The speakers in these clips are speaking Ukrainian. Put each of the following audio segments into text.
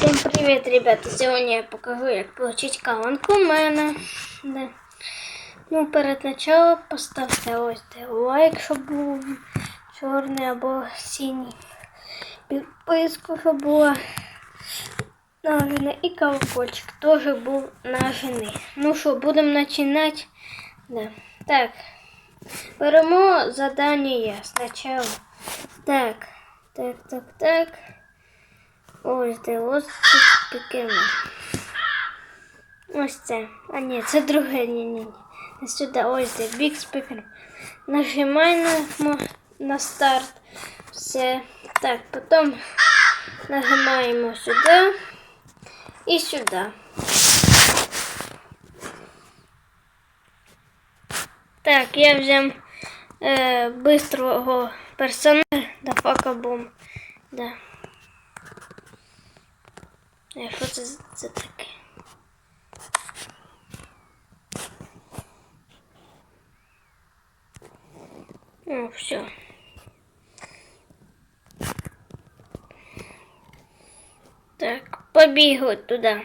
Всем привет, ребята! Сьогодні я покажу, як получить колонку мене. Да. Ну, перед началом поставте ось лайк, щоб був чорний або синій. Підписку, щоб була нажена. І колокольчик теж був нажений. Ну що, будемо починати. Да. Так. Беремо задання спочатку. Так. Так, так, так. Ось де ось тут. Ось це. А ні, це друге, ні, ні, ні. Сюди, ось де Big Speaker. Нажимаємо на, старт. Все. Так, потім нажимаємо сюди і сюди. Так, я взяв е, бистрого персонажа. Да, факабум. Да. Е, Що це, за- таке? О, все. Так, побігли туди.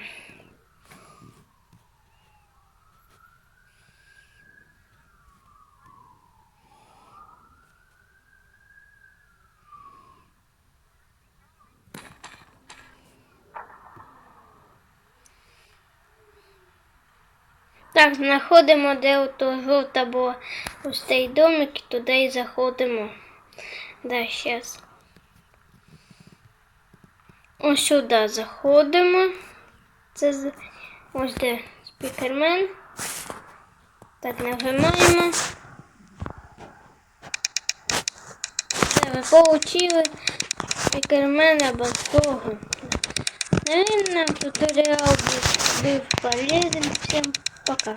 Так, знаходимо, де ото жовта була ось цей домик, і туди і заходимо. Да, щас. Ось сюди заходимо. Це ось де спікермен. Так, нажимаємо. Все, ви получили спікермена. Наверное, туториал был, был полезен. Всем пока.